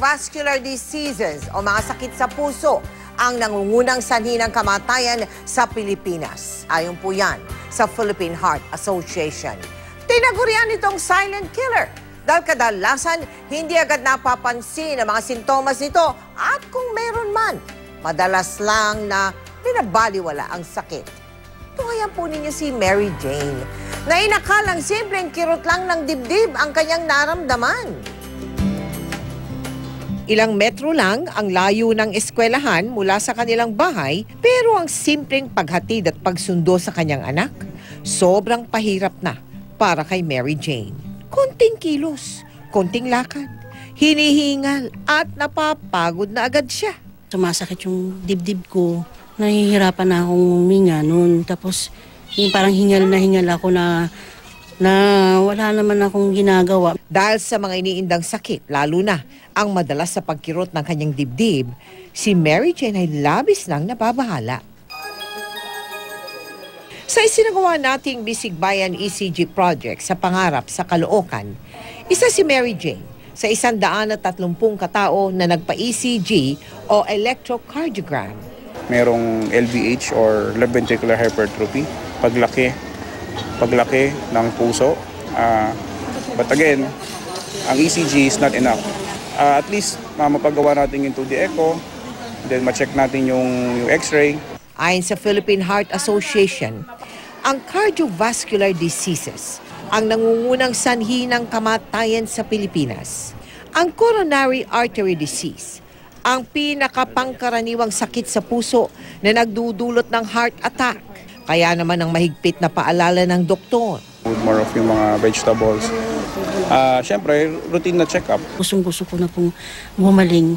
cardiovascular diseases o mga sakit sa puso ang nangungunang sanhi ng kamatayan sa Pilipinas. Ayon po yan sa Philippine Heart Association. Tinagurian itong silent killer dahil kadalasan hindi agad napapansin ang mga sintomas nito at kung meron man, madalas lang na binabaliwala ang sakit. Tungayan po ninyo si Mary Jane na inakalang simpleng kirot lang ng dibdib ang kanyang naramdaman. Ilang metro lang ang layo ng eskwelahan mula sa kanilang bahay pero ang simpleng paghatid at pagsundo sa kanyang anak, sobrang pahirap na para kay Mary Jane. Konting kilos, konting lakad, hinihingal at napapagod na agad siya. Sumasakit yung dibdib ko. Nahihirapan na akong huminga noon. Tapos yung parang hingal na hingal ako na na wala naman akong ginagawa. Dahil sa mga iniindang sakit, lalo na ang madalas sa pagkirot ng kanyang dibdib, si Mary Jane ay labis nang nababahala. Sa isinagawa nating Bisig Bayan ECG project sa Pangarap sa Caloocan, isa si Mary Jane sa isang daan at tatlumpung katao na nagpa-ECG o electrocardiogram. merong LVH or left ventricular hypertrophy, paglaki, paglaki ng puso. Ah, but again, ang ECG is not enough. Ah, at least uh, mapagawa natin yung 2D echo, then ma-check natin yung, yung x-ray, Ayon sa Philippine Heart Association, ang cardiovascular diseases ang nangungunang sanhi ng kamatayan sa Pilipinas. Ang coronary artery disease, ang pinakapangkaraniwang sakit sa puso na nagdudulot ng heart attack. Kaya naman ang mahigpit na paalala ng doktor. food more of yung mga vegetables. Ah, Siyempre, routine na check-up. Gustong gusto ko na pong gumaling.